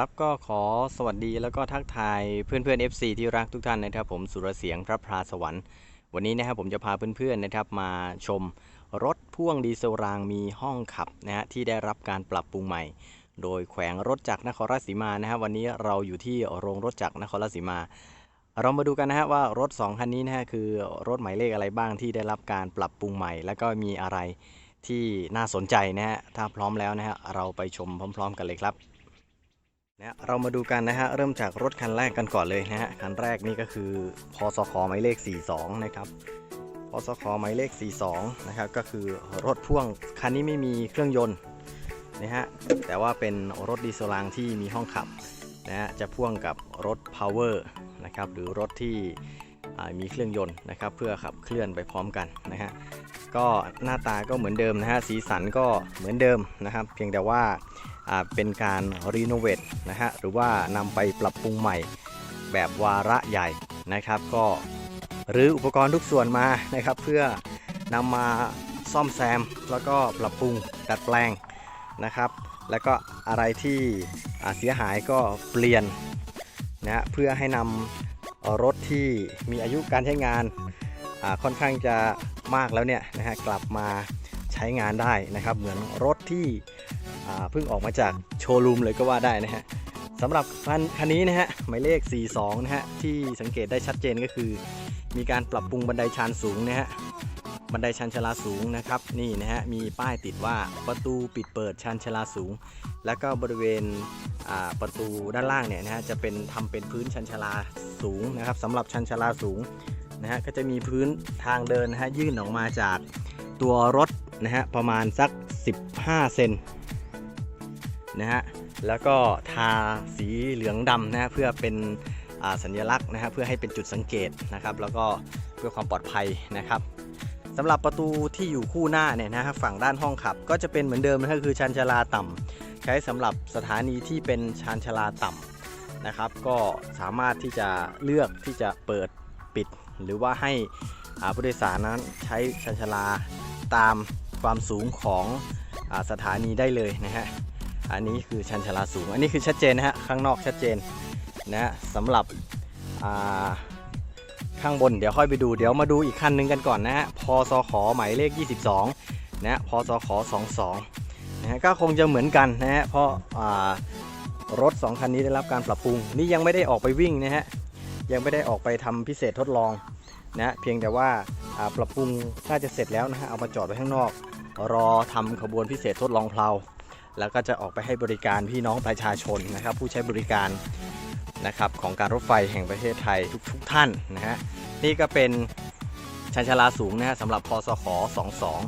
ครับก็ขอสวัสดีแล้วก็ทักทายเพื่อนเพื่อนๆ FC ที่รักทุกท่านนะครับ ผมสุรเสียงพระพราสวรรค์ วันนี้นะครับผมจะพาเพื่อนๆนะครับมาชมรถพ่วงดีเซลรางมีห้องขับนะฮะที่ได้รับการปรับปรุงใหม่ โดยแขวงรถจักรนครราชสีมานะครับวันนี้เราอยู่ที่โรงรถจักรนครราชสีมา เรามาดูกันนะฮะว่ารถ 2 คันนี้นะฮะคือรถหมายเลขอะไรบ้างที่ได้รับการปรับปรุงใหม่ แล้วก็มีอะไรที่น่าสนใจนะฮะถ้าพร้อมแล้วนะฮะเราไปชมพร้อม ๆ กันเลยครับ นะเรามาดูกันนะฮะเริ่มจากรถคันแรกกันก่อนเลยนะฮะคันแรกนี่ก็คือพศคหมายเลข 42 นะครับพศคหมายเลข 42 นะครับก็คือรถพ่วงคันนี้ไม่มีเครื่องยนต์นะฮะแต่ว่าเป็นรถดีเซลรางที่มีห้องขับนะฮะจะพ่วงกับรถ power นะครับหรือรถที่มีเครื่องยนต์นะครับเพื่อขับเคลื่อนไปพร้อมกันนะฮะก็หน้าตาก็เหมือนเดิมนะฮะสีสันก็เหมือนเดิมนะครับ เพียงแต่ว่า เป็นการรีโนเวทนะฮะหรือว่านำไปปรับปรุงใหม่แบบวาระใหญ่นะครับ ก็หรืออุปกรณ์ทุกส่วนมานะครับ เพื่อนำมาซ่อมแซม แล้วก็ปรับปรุงดัดแปลงนะครับ แล้วก็อะไรที่เสียหายก็เปลี่ยนนะฮะเพื่อให้นำรถที่มีอายุการใช้งานค่อนข้างจะมากแล้วเนี่ยนะฮะกลับมาใช้งานได้นะครับ เหมือนรถที่ เพิ่งออกมาจากโชว์รูมเลยก็ว่าได้นะฮะสำหรับคันคันนี้นะฮะหมายเลข 42 นะฮะที่สังเกตได้ชัดเจนก็คือ มีการปรับปรุงบันไดชานสูงนะฮะบันไดชันชลาสูงนะครับนี่นะฮะมีป้ายติดว่าประตูปิดเปิดชันชลาสูง แล้วก็บริเวณประตูด้านล่างเนี่ยนะฮะจะเป็นทำเป็นพื้นชันชลาสูงนะครับสำหรับชันชลาสูงนะฮะก็จะมีพื้นทางเดินนะฮะยื่นออกมาจากตัวรถนะฮะประมาณสัก 15 เซน นะฮะแล้วก็ทาสีเหลืองดำนะฮะเพื่อเป็นสัญลักษณ์นะฮะเพื่อให้เป็นจุดสังเกตนะครับ แล้วก็เพื่อความปลอดภัยนะครับสำหรับประตูที่อยู่คู่หน้าเนี่ยนะฮะฝั่งด้านห้องขับ ก็จะเป็นเหมือนเดิมนะคือชานชาลาต่ำใช้สำหรับสถานีที่เป็นชานชาลาต่ำนะครับ ก็สามารถที่จะเลือกที่จะเปิดปิด หรือว่าให้ผู้โดยสารนั้นใช้ชานชาลาตามความสูงของอสถานีได้เลยนะฮะ อันนี้คือชันชลาสูง อันนี้คือชัดเจนนะฮะ ข้างนอกชัดเจนนะฮะสำหรับข้างบนเดี๋ยวค่อยไปดู เดี๋ยวมาดูอีกคันหนึงกันก่อนนะฮะ พศขหมายเลข 22นะฮะพศขอ22 นะฮะ ก็คงจะเหมือนกันนะฮะ เพราะารถ 2 คันนี้ได้รับการปรับปรุง นี่ยังไม่ได้ออกไปวิ่งนะฮะ ยังไม่ได้ออกไปทำพิเศษทดลองนะฮะเพียงแต่ว่าาปรับปรุงน่าจะเสร็จแล้วนะฮะ เอามาจอดไว้ข้างนอก รอทำขบวนพิเศษทดลองเพลา แล้วก็จะออกไปให้บริการพี่น้องประชาชนนะครับ ผู้ใช้บริการนะครับของการรถไฟแห่งประเทศไทยทุกๆทท่านนะฮะนี่ก็เป็นชันชาลาสูงนะฮะสำหรับพศข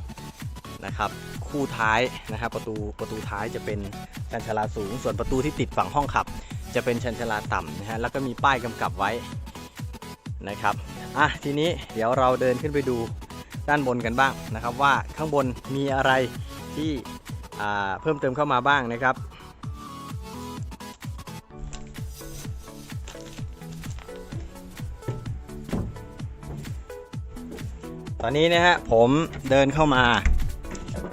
22นะครับคู่ท้ายนะครับประตูประตูท้ายจะเป็นชันชาลาสูง ส่วนประตูที่ติดฝั่งห้องขับ จะเป็นชันชาลาต่ำนะฮะแล้วก็มีป้ายกำกับไว้นะครับอะทีนี้เดี๋ยวเราเดินขึ้นไปดูด้านบนกันบ้างนะครับ ว่าข้างบนมีอะไรที่ เพิ่มเติมเข้ามาบ้างนะครับ ตอนนี้นะฮะผมเดินเข้ามา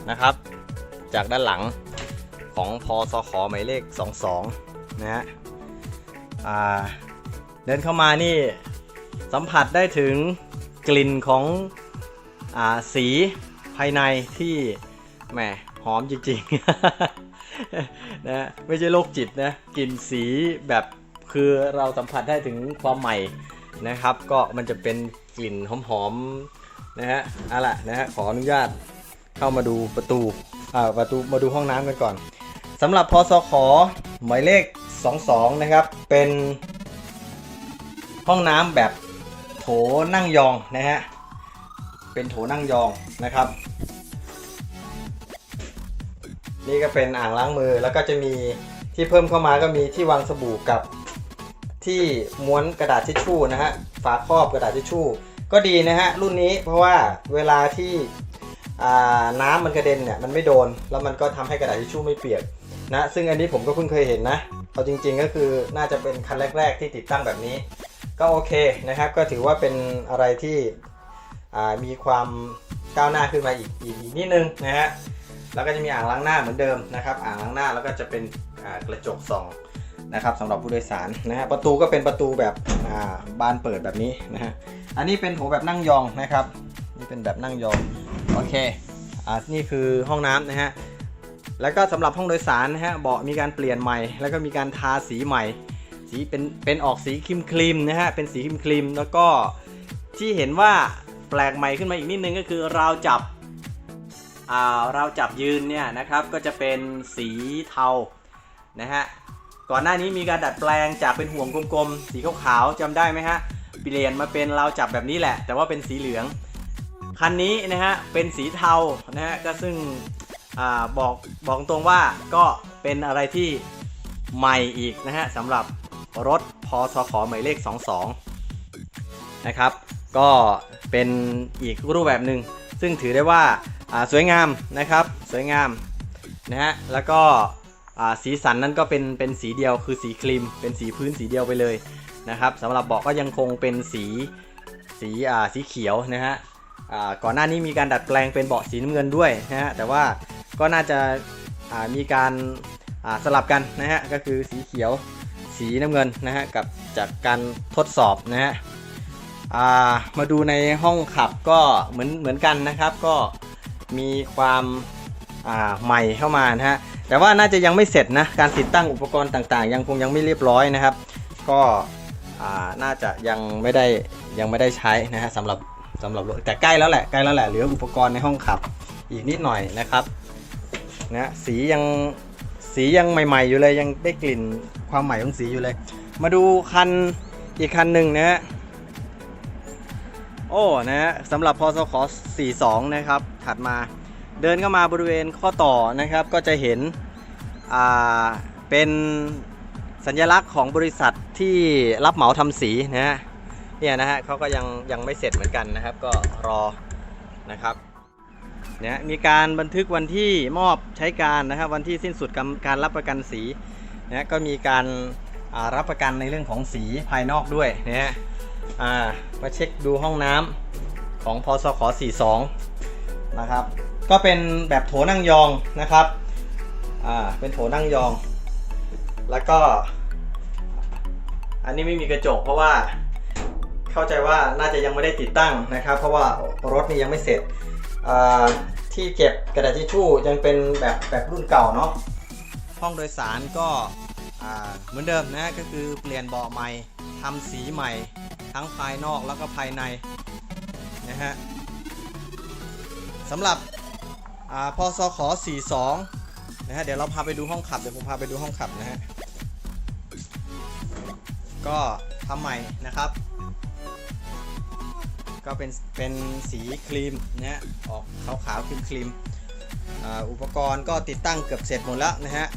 นะครับ จากด้านหลังของพศขหมายเลข 22 นะฮะเดินเข้ามานี่สัมผัสได้ถึงกลิ่นของอสีภายในที่ แหมหอมจริงๆนะไม่ใช่โรคจิตนะกลิ่นสีแบบคือเราสัมผัสได้ถึงความใหม่นะครับ ก็มันจะเป็นกลิ่นหอมๆนะฮะเอาล่ะนะฮะขออนุญาตเข้ามาดูประตูอ่าประตูมาดูห้องน้ำกันก่อนสำหรับพศขอหมายเลข 22 นะครับ เป็นห้องน้ำแบบโถนั่งยองนะฮะเป็นโถนั่งยองนะครับ นี่ก็เป็นอ่างล้างมือแล้วก็จะมีที่เพิ่มเข้ามาก็มีที่วางสบู่กับที่ม้วนกระดาษทิชชู่นะฮะฝาครอบกระดาษทิชชู่ ก็ดีนะฮะรุ่นนี้เพราะว่าเวลาที่น้ำมันกระเด็นเนี่ยมันไม่โดน แล้วมันก็ทำให้กระดาษทิชชู่ไม่เปียกนะซึ่งอันนี้ผมก็เพิ่งเคยเห็นนะเอาจริง ๆ ก็คือน่าจะเป็นคันแรก ๆ ที่ติดตั้งแบบนี้ ก็โอเคนะครับ ก็ถือว่าเป็นอะไรที่มีความก้าวหน้าขึ้นมาอีกอีกนิดนึงนะฮะ แล้วก็จะมีอ่างล้างหน้าเหมือนเดิมนะครับ อ่างล้างหน้าแล้วก็จะเป็นกระจกส่องนะครับสำหรับผู้โดยสารนะฮะประตูก็เป็นประตูแบบบานเปิดแบบนี้นะฮะอันนี้เป็นโถแบบนั่งยองนะครับ นี่เป็นแบบนั่งยองโอเคอ่านี่คือห้องน้ำนะฮะแล้วก็สำหรับห้องโดยสารนะฮะเบาะมีการเปลี่ยนใหม่ แล้วก็มีการทาสีใหม่ สีเป็นเป็นออกสีครีมครีมนะฮะเป็นสีครีมครีมแล้วก็ที่เห็นว่าแปลกใหม่ขึ้นมาอีกนิดนึงก็คือราวจับ อ่าราจับยืนเนี่ยนะครับก็จะเป็นสีเทานะฮะก่อนหน้านี้มีการดัดแปลงจากเป็นห่วงกลมๆ สีขาวๆจำได้ไหมฮะเปลี่ยนมาเป็นเราจับแบบนี้แหละ แต่ว่าเป็นสีเหลือง คันนี้นะฮะเป็นสีเทานะฮะก็ซึ่งอาบอกบอกตรงว่าก็เป็นอะไรที่ใหม่อีกนะฮะสำหรับรถพอสขหมายเลข 22 นะครับ ก็เป็นอีกรูปแบบหนึ่งซึ่งถือได้ว่า สวยงามนะครับ สวยงามนะฮะแล้วก็สีสันนั้นก็เป็นเป็นสีเดียวคือสีครีม เป็นสีพื้นสีเดียวไปเลยนะครับสำหรับเบาะก็ยังคงเป็นสีสีอ่าสีเขียวนะฮะก่อนหน้านี้มีการดัดแปลงเป็นเบาะสีน้ำเงินด้วยนะฮะแต่ว่าก็น่าจะามีการาสลับกันนะฮะก็คือสีเขียวสีน้ำเงินนะฮะกับจากการทดสอบนะฮะามาดูในห้องขับก็เหมือนเหมือนกันนะครับ ก็ มีความใหม่เข้ามานะฮะแต่ว่าน่าจะยังไม่เสร็จนะการติดตั้งอุปกรณ์ต่างๆ ยังคงยังไม่เรียบร้อยนะครับ ก็น่าจะยังไม่ได้ยังไม่ได้ใช้นะฮะสำหรับสำหรับรถแต่ใกล้แล้วแหละใกล้แล้วแหละเหลืออุปกรณ์ในห้องขับอีกนิดหน่อยนะครับนะสียังสียังใหม่ๆอยู่เลยยังได้กลิ่นความใหม่ของสีอยู่เลย มาดูคันอีกคันหนึ่งนะฮะ โอ้นะฮะสำหรับพสข42 นะครับ ถัดมาเดินเข้ามาบริเวณข้อต่อนะครับ ก็จะเห็นอ่าเป็นสัญลักษณ์ของบริษัทที่รับเหมาทำสีนะฮะเนี่ยนะฮะเขาก็ยังยังไม่เสร็จเหมือนกันนะครับ ก็รอนะครับเนี่ยมีการบันทึกวันที่มอบใช้การนะครับ วันที่สิ้นสุดการรับประกันสีนะก็มีการรับประกันในเรื่องของสีภายนอกด้วยนะฮะ อ่ามาเช็คดูห้องน้ำของพสขอ42 นะครับ ก็เป็นแบบโถนั่งยองนะครับอ่าเป็นโถนั่งยอง แล้วก็ อันนี้ไม่มีกระจกเพราะว่าเข้าใจว่าน่าจะยังไม่ได้ติดตั้งนะครับ เพราะว่ารถนี่ยังไม่เสร็จที่เก็บกระดาษทิชชู่ยังเป็นแบบแบบรุ่นเก่าเนาะห้องโดยสารก็เหมือนเดิมนะก็คือเปลี่ยนเบาะใหม่ทำสีใหม่ ทั้งภายนอกแล้วก็ภายในนะฮะสำหรับอ่าพศขอ42 นะฮะ เดี๋ยวเราพาไปดูห้องขับ เดี๋ยวผมพาไปดูห้องขับนะฮะ ก็ทำใหม่นะครับ ก็เป็นเป็นสีครีมนะฮะ ออกขาวขาวครีมครีมออุปกรณ์ก็ติดตั้งเกือบเสร็จหมดแล้วนะฮะ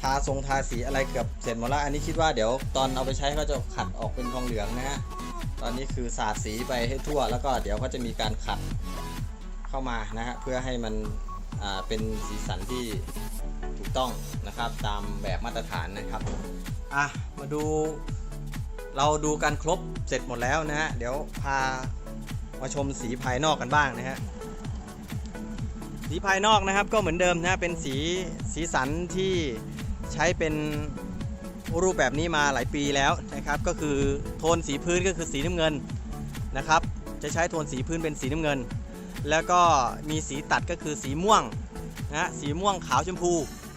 ทาทรงทาสีอะไรเกือบเสร็จหมดแล้วอันนี้คิดว่าเดี๋ยวตอนเอาไปใช้ก็จะขัดออกเป็นทองเหลืองนะฮะตอนนี้คือสาดสีไปให้ทั่ว แล้วก็เดี๋ยวก็จะมีการขัดเข้ามานะฮะเพื่อให้มันเป็นสีสันที่ถูกต้องนะครับตามแบบมาตรฐานนะครับอะมาดูเราดูกันครบเสร็จหมดแล้วนะฮะเดี๋ยวพามาชมสีภายนอกกันบ้างนะฮะสีภายนอกนะครับก็เหมือนเดิมนะฮะเป็นสีสีสันที่ ใช้เป็นรูปแบบนี้มาหลายปีแล้วนะครับ ก็คือโทนสีพื้นก็คือสีน้ำเงินนะครับ จะใช้โทนสีพื้นเป็นสีน้ำเงิน แล้วก็มีสีตัดก็คือสีม่วงนะฮะสีม่วงขาวชมพู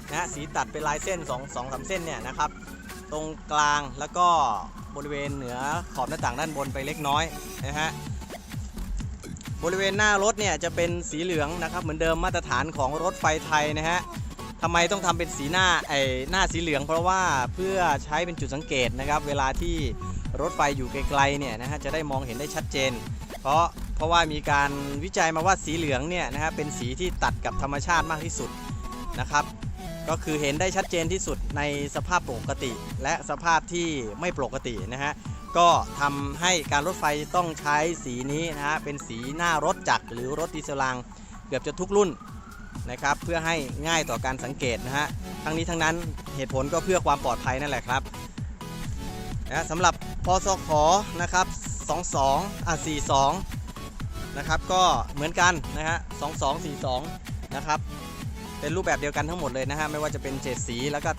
นะฮะสีตัดเป็นลายเส้น2องสองสามเส้นเนี่ยนะครับ ตรงกลางแล้วก็บริเวณเหนือขอบหน้าต่างด้านบนไปเล็กน้อยนะฮะบริเวณหน้ารถเนี่ยจะเป็นสีเหลืองนะครับเหมือนเดิมมาตรฐานของรถไฟไทยนะฮะ ทำไมต้องทำเป็นสีหน้าไอหน้าสีเหลือง เพราะว่าเพื่อใช้เป็นจุดสังเกตนะครับ เวลาที่รถไฟอยู่ไกลๆเนี่ยนะฮะจะได้มองเห็นได้ชัดเจน เพราะเพราะว่ามีการวิจัยมาว่าสีเหลืองเนี่ยนะฮะเป็นสีที่ตัดกับธรรมชาติมากที่สุดนะครับ ก็คือเห็นได้ชัดเจนที่สุดในสภาพปกติ และสภาพที่ไม่ปกตินะฮะก็ทำให้การรถไฟต้องใช้สีนี้นะฮะเป็นสีหน้ารถจักรหรือรถดีเซลรางเกือบจะทุกรุ่น นะครับเพื่อให้ง่ายต่อการสังเกตนะฮะทั้งนี้ทั้งนั้นเหตุผลก็เพื่อความปลอดภัยนั่นแหละครับนะสำหรับพสขนะครับ 22อะ42 นะครับ ก็เหมือนกันนะฮะ2242 นะครับ เป็นรูปแบบเดียวกันทั้งหมดเลยนะฮะไม่ว่าจะเป็นเฉดสีแล้วก็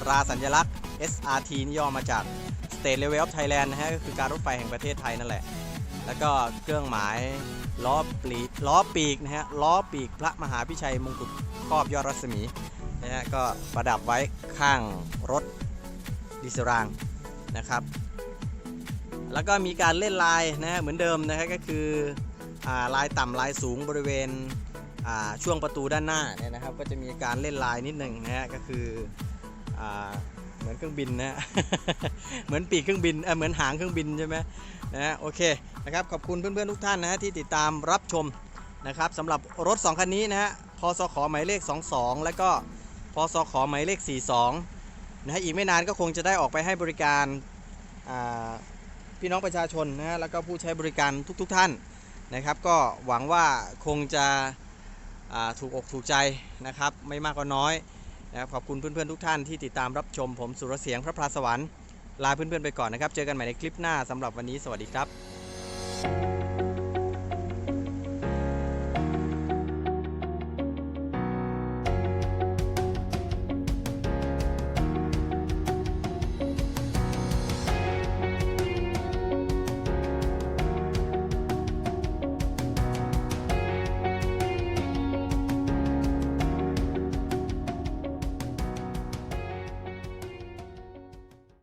ตราสัญลักษณ์ SRT นี่ย่อมาจาก State Railway of Thailand นะฮะก็คือการรถไฟแห่งประเทศไทยนั่นแหละ แล้วก็เครื่องหมายล้อปีกล้อปีกนะฮะล้อปีกพระมหาพิชัยมงกุฎครอบยอดรัศมีนะฮะก็ประดับไว้ข้างรถดีเซรางนะครับ แล้วก็มีการเล่นลายนะฮะเหมือนเดิมนะฮะก็คืออาลายต่ำลายสูงบริเวณช่วงประตูด้านหน้าเนี่ยนะครับ ก็จะมีการเล่นลายนิดหนึ่งนะฮะก็คืออเหมือนเครื่องบินนะฮะเหมือนปีกเครื่องบินเออเหมือนหางเครื่องบินใช่ไหม นะฮะโอเคนะครับขอบคุณเพื่อนๆทุกท่านนะฮะที่ติดตามรับชมนะครับสำหรับรถ 2 คันนี้นะฮะพศขอหมายเลข 22 แล้วก็พศขอหมายเลข 42นะฮะอีกไม่นานก็คงจะได้ออกไปให้บริการพี่น้องประชาชนนะฮะแล้วก็ผู้ใช้บริการทุกๆทท่านนะครับ ก็หวังว่าคงจะถูกอกถูกใจนะครับ ไม่มากก็น้อยนะครับขอบคุณเพื่อนๆทุกท่านที่ติดตามรับชมผมสุรเสียงพระพลาสวรรค์ ลาเพื่อนๆไปก่อนนะครับ เจอกันใหม่ในคลิปหน้าสำหรับวันนี้สวัสดีครับ